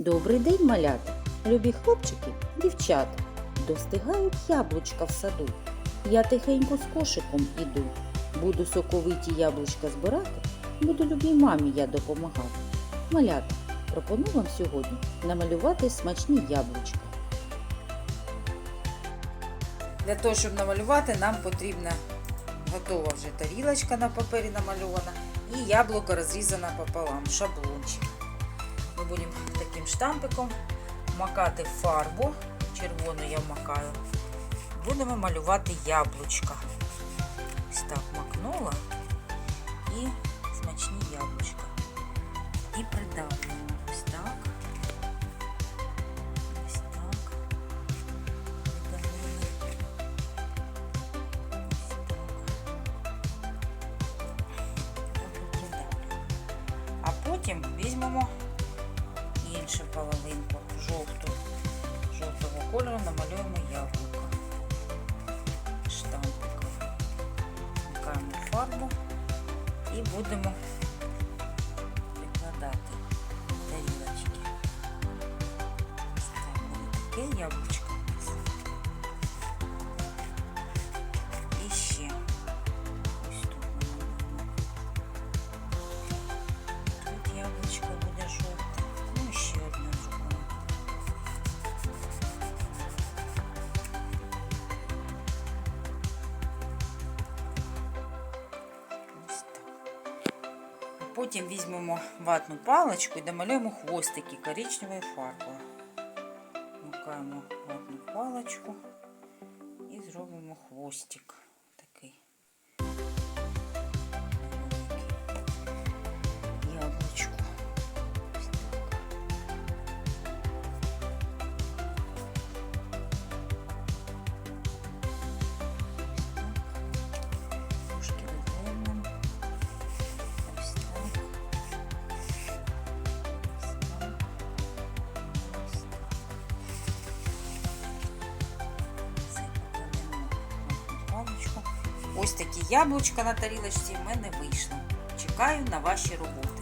Добрий день, малята, любі хлопчики, дівчата. Достигають яблучка в саду. Я тихенько з кошиком іду. Буду соковиті яблучка збирати, буду любій мамі я допомагати. Малята, пропоную вам сьогодні намалювати смачні яблучка. Для того, щоб намалювати, нам потрібна готова вже тарілочка на папері намальована і яблуко розрізане пополам, шаблончик. Будемо таким штампиком макати фарбу, червону я вмакаю. Будемо малювати яблучка. Ось так макнула і смачні яблучка. І придавлюємо ось так. Ось так. Придавили. А потім візьмемо іншу половинку, жовту, жовтого кольору намалюємо яблуко. Штампиком. Вмикаємо фарбу і будемо прикладати тарілочки. Ось буде таке яблучко. у Потім візьмемо ватну паличку і домалюємо хвостики коричневою фарбою. Вмикаємо ватну паличку і зробимо хвостик Ось такі яблучка на тарілочці в мене вийшло. Чекаю на ваші роботи.